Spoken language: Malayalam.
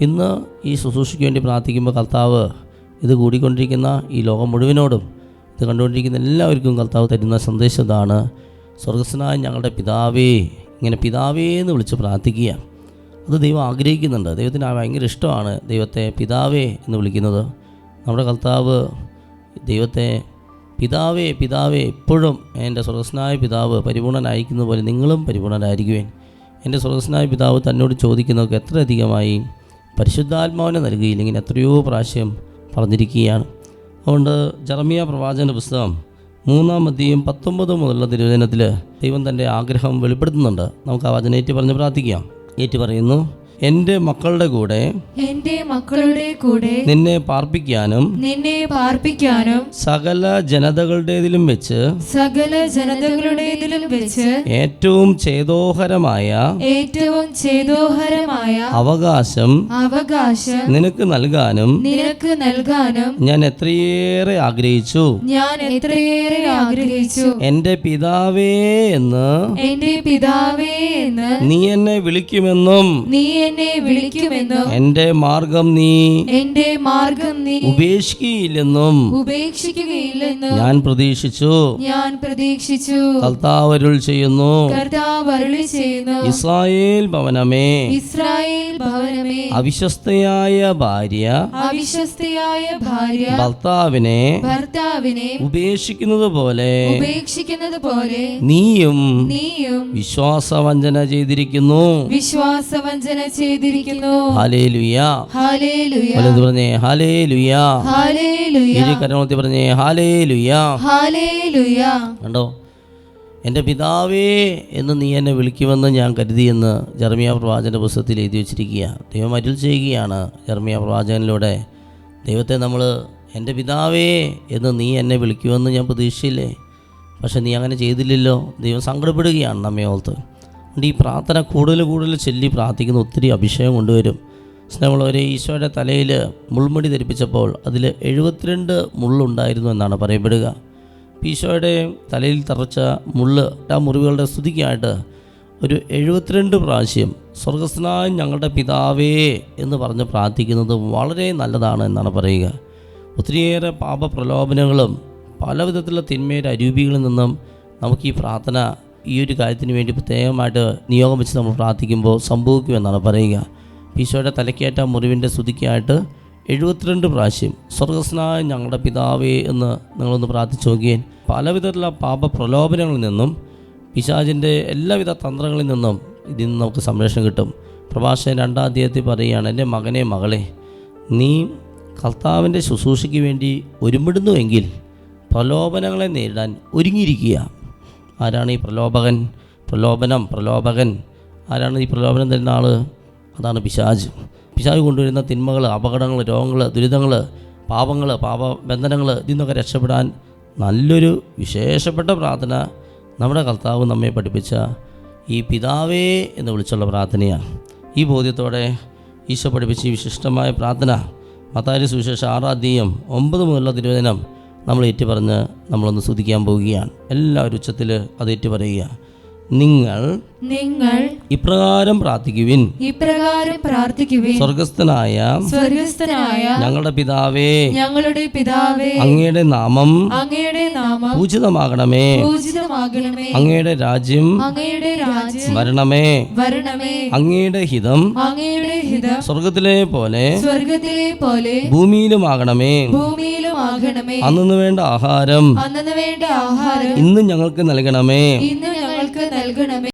ഇന്ന് ഈ ശുശ്രൂഷയ്ക്ക് വേണ്ടി പ്രാർത്ഥിക്കുമ്പോൾ കർത്താവ് ഇത് കൂടിക്കൊണ്ടിരിക്കുന്ന ഈ ലോകം മുഴുവനോടും ഇത് കണ്ടുകൊണ്ടിരിക്കുന്ന എല്ലാവർക്കും കർത്താവ് തരുന്ന സന്ദേശം ഇതാണ്. സ്വർഗസ്നായ ഞങ്ങളുടെ പിതാവേ ഇങ്ങനെ പിതാവേ എന്ന് വിളിച്ച് പ്രാർത്ഥിക്കുക. അത് ദൈവം ആഗ്രഹിക്കുന്നുണ്ട്. ദൈവത്തിന് ഭയങ്കര ഇഷ്ടമാണ് ദൈവത്തെ പിതാവേ എന്ന് വിളിക്കുന്നത്. നമ്മുടെ കർത്താവ് ദൈവത്തെ പിതാവേ പിതാവേ എപ്പോഴും എന്റെ സ്വർഗസ്നായ പിതാവ് പരിപൂർണനായിരിക്കുന്ന പോലെ നിങ്ങളും പരിപൂർണനായിരിക്കുവേൻ എന്റെ സ്വർഗസ്നായ പിതാവ് തന്നോട് ചോദിക്കുന്നതൊക്കെ എത്ര അധികമായി പരിശുദ്ധാത്മാവിനെ നൽകിയില്ലെങ്കിൽ എത്രയോ പ്രാവശ്യം പറഞ്ഞിരിക്കുകയാണ്. അതുകൊണ്ട് ജർമിയ പ്രവാചകന്റെ പുസ്തകം മൂന്നാം അധ്യയം പത്തൊമ്പത് മുതലുള്ള തിരുവചനത്തിൽ ദൈവം തന്റെ ആഗ്രഹം വെളിപ്പെടുത്തുന്നുണ്ട്. നമുക്ക് ആ വചനേറ്റ് പറഞ്ഞ് പ്രാർത്ഥിക്കാം. ഏറ്റു പറയുന്നു എന്റെ മക്കളുടെ കൂടെ എന്റെ മക്കളുടെ കൂടെ നിന്നെ പാർപ്പിക്കാനും നിന്നെ പാർപ്പിക്കാനും സകല ജനതകളുടേതിലും വെച്ച് സകല ജനതകളുടേതിലും വെച്ച് ഏറ്റവും ചേതോഹരമായ ഏറ്റവും ചേതോഹരമായ അവകാശം അവകാശം നിനക്ക് നൽകാനും നിനക്ക് നൽകാനും ഞാൻ എത്രയേറെ ആഗ്രഹിച്ചു. ഞാൻ എത്രയേറെ ആഗ്രഹിച്ചു. എന്റെ പിതാവേ എന്ന് എന്റെ പിതാവേ എന്ന് നീ എന്നെ വിളിക്കുമെന്നും നീ എന്നെ വിളിക്കുമെന്നും എന്റെ മാർഗം നീ എന്റെ മാർഗം നീ ഉപേക്ഷിക്കുകയില്ലെന്നും ഉപേക്ഷിക്കുകയില്ലെന്നും ഞാൻ പ്രതീക്ഷിച്ചു. ഞാൻ പ്രതീക്ഷിച്ചു. കർത്താവരുൾ ചെയ്യുന്നു. കർത്താവ് അരുളി ചെയ്യുന്നു. ഇസ്രായേൽ ഭവനമേ. ഇസ്രായേൽ ഭവനമേ. അവിശ്വസ്തയായ ഭാര്യ അവിശ്വസ്തയായ ഭാര്യ ഭർത്താവിനെ ഭർത്താവിനെ ഉപേക്ഷിക്കുന്നത് പോലെ ഉപേക്ഷിക്കുന്നത് പോലെ നീയും നീയും വിശ്വാസവഞ്ചന ചെയ്തിരിക്കുന്നു. വിശ്വാസവഞ്ചന ചെയ്തിരിക്കുന്നു. പറഞ്ഞേ ഇരു കണ്ടോ? എന്റെ പിതാവേ എന്ന് നീ എന്നെ വിളിക്കുമെന്ന് ഞാൻ കരുതിയെന്ന് ജർമിയ പ്രവാചകന്റെ പുസ്തകത്തിൽ എഴുതി വെച്ചിരിക്കുക. ദൈവം അരുൾ ചെയ്യുകയാണ് ജർമിയ പ്രവാചകനിലൂടെ. ദൈവത്തെ നമ്മൾ എന്റെ പിതാവേ എന്ന് നീ എന്നെ വിളിക്കുമെന്ന് ഞാൻ പ്രതീക്ഷിച്ചില്ലേ? പക്ഷെ നീ അങ്ങനെ ചെയ്തില്ലല്ലോ. ദൈവം സങ്കടപ്പെടുകയാണ് നമ്മെ ഓർത്ത്. അതുകൊണ്ട് ഈ പ്രാർത്ഥന കൂടുതൽ കൂടുതൽ ചൊല്ലി പ്രാർത്ഥിക്കുന്ന ഒത്തിരി അഭിഷേകം കൊണ്ടുവരും. സ്നേഹമുള്ളവരെ ഈശോയുടെ തലയിൽ മുൾമുടി ധരിപ്പിച്ചപ്പോൾ അതിൽ എഴുപത്തിരണ്ട് മുള്ളുണ്ടായിരുന്നു എന്നാണ് പറയപ്പെടുക. ഈശോയുടെ തലയിൽ തറച്ച മുള്ള് ആ മുറിവുകളുടെ സ്തുതിക്കായിട്ട് ഒരു എഴുപത്തിരണ്ട് പ്രാവശ്യം സ്വർഗസ്നായ ഞങ്ങളുടെ പിതാവേ എന്ന് പറഞ്ഞ് പ്രാർത്ഥിക്കുന്നത് വളരെ നല്ലതാണ് എന്നാണ് പറയുക. ഒത്തിരിയേറെ പാപപ്രലോഭനങ്ങളും പല വിധത്തിലുള്ള തിന്മയുടെ അരൂപികളിൽ നിന്നും നമുക്ക് ഈ പ്രാർത്ഥന ഈ ഒരു കാര്യത്തിന് വേണ്ടി പ്രത്യേകമായിട്ട് നിയോഗം വെച്ച് നമ്മൾ പ്രാർത്ഥിക്കുമ്പോൾ സംഭവിക്കുമെന്നാണ് പറയുക. ഈശോയുടെ തലക്കേറ്റ മുറിവിന്റെ സ്തുതിക്കായിട്ട് എഴുപത്തിരണ്ട് പ്രാവശ്യം സ്വർഗസ്നായ ഞങ്ങളുടെ പിതാവേ എന്ന് നിങ്ങളൊന്ന് പ്രാർത്ഥിച്ചു നോക്കിയേൻ പലവിധത്തിലുള്ള പാപ പ്രലോഭനങ്ങളിൽ നിന്നും പിശാചിന്റെ എല്ലാവിധ തന്ത്രങ്ങളിൽ നിന്നും ഇതിൽ നിന്ന് നമുക്ക് സംരക്ഷണം കിട്ടും. പ്രഭാഷകൻ രണ്ടാം അധ്യായത്തിൽ പറയുകയാണ് എന്റെ മകനെ മകളെ നീ കർത്താവിന്റെ ശുശ്രൂഷയ്ക്ക് വേണ്ടി ഒരുമിടുന്നുവെങ്കിൽ പ്രലോഭനങ്ങളെ നേരിടാൻ ഒരുങ്ങിയിരിക്കുക. ആരാണ് ഈ പ്രലോഭകൻ? പ്രലോഭനം പ്രലോഭകൻ. ആരാണ് ഈ പ്രലോഭനം തരുന്ന ആൾ അതാണ് പിശാജ്. പിശാജ് കൊണ്ടുവരുന്ന തിന്മകൾ അപകടങ്ങൾ രോഗങ്ങൾ ദുരിതങ്ങൾ പാപങ്ങൾ പാപബന്ധനങ്ങൾ ഇതിൽ നിന്നൊക്കെ രക്ഷപ്പെടാൻ നല്ലൊരു വിശേഷപ്പെട്ട പ്രാർത്ഥന നമ്മുടെ കർത്താവ് നമ്മെ പഠിപ്പിച്ച ഈ പിതാവേ എന്ന് വിളിച്ചുള്ള പ്രാർത്ഥനയാണ്. ഈ ബോധ്യത്തോടെ ഈശോ പഠിപ്പിച്ച ഈ വിശിഷ്ടമായ പ്രാർത്ഥന മത്താരി സുവിശേഷ ആറാധ്യയം ഒമ്പത് മുതലുള്ള തിരുവചനം നമ്മൾ ഏറ്റുപറഞ്ഞ് നമ്മളൊന്ന് സ്തുതിക്കാൻ പോവുകയാണ്. എല്ലാവരും ഉച്ചത്തിൽ അത് ഏറ്റുപറയുക. നിങ്ങൾ നിങ്ങൾ ഇപ്രകാരം പ്രാർത്ഥിക്കുവിൻ. ഇപ്രകാരം പ്രാർത്ഥിക്കുവിൻ. സ്വർഗസ്ഥനായ സ്വർഗസ്ഥനായ ഞങ്ങളുടെ പിതാവേ ഞങ്ങളുടെ പിതാവേ അങ്ങയുടെ നാമം അങ്ങയുടെ നാമം പൂജിതമാകണമേ. പൂജിതമാകണമേ. അങ്ങയുടെ രാജ്യം അങ്ങയുടെ രാജ്യം വരണമേ. വരണമേ. അങ്ങയുടെ ഹിതം അങ്ങയുടെ ഹിതം സ്വർഗത്തിലെ പോലെ സ്വർഗത്തിലെ പോലെ ഭൂമിയിലുമാകണമേ. ഭൂമിയിലുമാകണമേ. അന്നു വേണ്ട ആഹാരം അന്നു വേണ്ട ആഹാരം ഇന്ന് ഞങ്ങൾക്ക് നൽകണമേ. ഇന്ന് ഞങ്ങൾക്ക് നൽകണമേ.